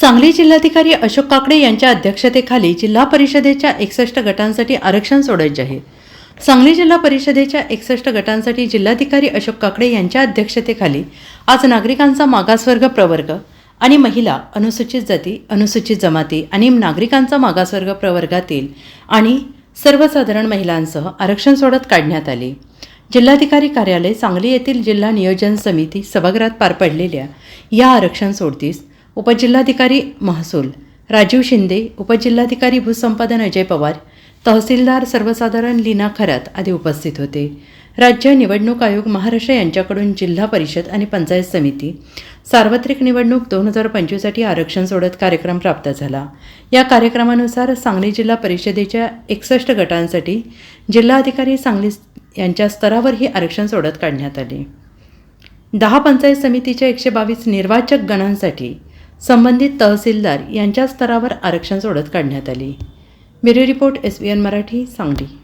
सांगली जिल्हाधिकारी अशोक काकडे यांच्या अध्यक्षतेखाली जिल्हा परिषदेच्या एकसष्ट गटांसाठी आरक्षण सोडत आहे सांगली जिल्हा परिषदेच्या एकसष्ट गटांसाठी जिल्हाधिकारी अशोक काकडे यांच्या अध्यक्षतेखाली आज नागरिकांचा मागासवर्ग प्रवर्ग आणि महिला अनुसूचित जाती अनुसूचित जमाती आणि नागरिकांचा मागासवर्ग प्रवर्गातील आणि सर्वसाधारण महिलांसह आरक्षण सोडत काढण्यात आली. जिल्हाधिकारी कार्यालय सांगली येथील जिल्हा नियोजन समिती सभागृहात पार पडलेल्या या आरक्षण सोडतीस उपजिल्हाधिकारी महसूल राजीव शिंदे उपजिल्हाधिकारी भूसंपादन अजय पवार तहसीलदार सर्वसाधारण लीना खरात आदी उपस्थित होते. राज्य निवडणूक आयोग महाराष्ट्र यांच्याकडून जिल्हा परिषद आणि पंचायत समिती सार्वत्रिक निवडणूक दोन हजार पंचवीससाठी आरक्षण सोडत कार्यक्रम प्राप्त झाला. या कार्यक्रमानुसार सांगली जिल्हा परिषदेच्या एकसष्ट गटांसाठी जिल्हाधिकारी सांगली यांच्या स्तरावर ही आरक्षण सोडत काढण्यात आले. दहा पंचायत समितीच्या एकशे बावीस निर्वाचक गणांसाठी संबंधित तहसीलदार यांच्या स्तरावर आरक्षण सोडत काढण्यात आली. Bureau report S. B. N. Marathi Sangli.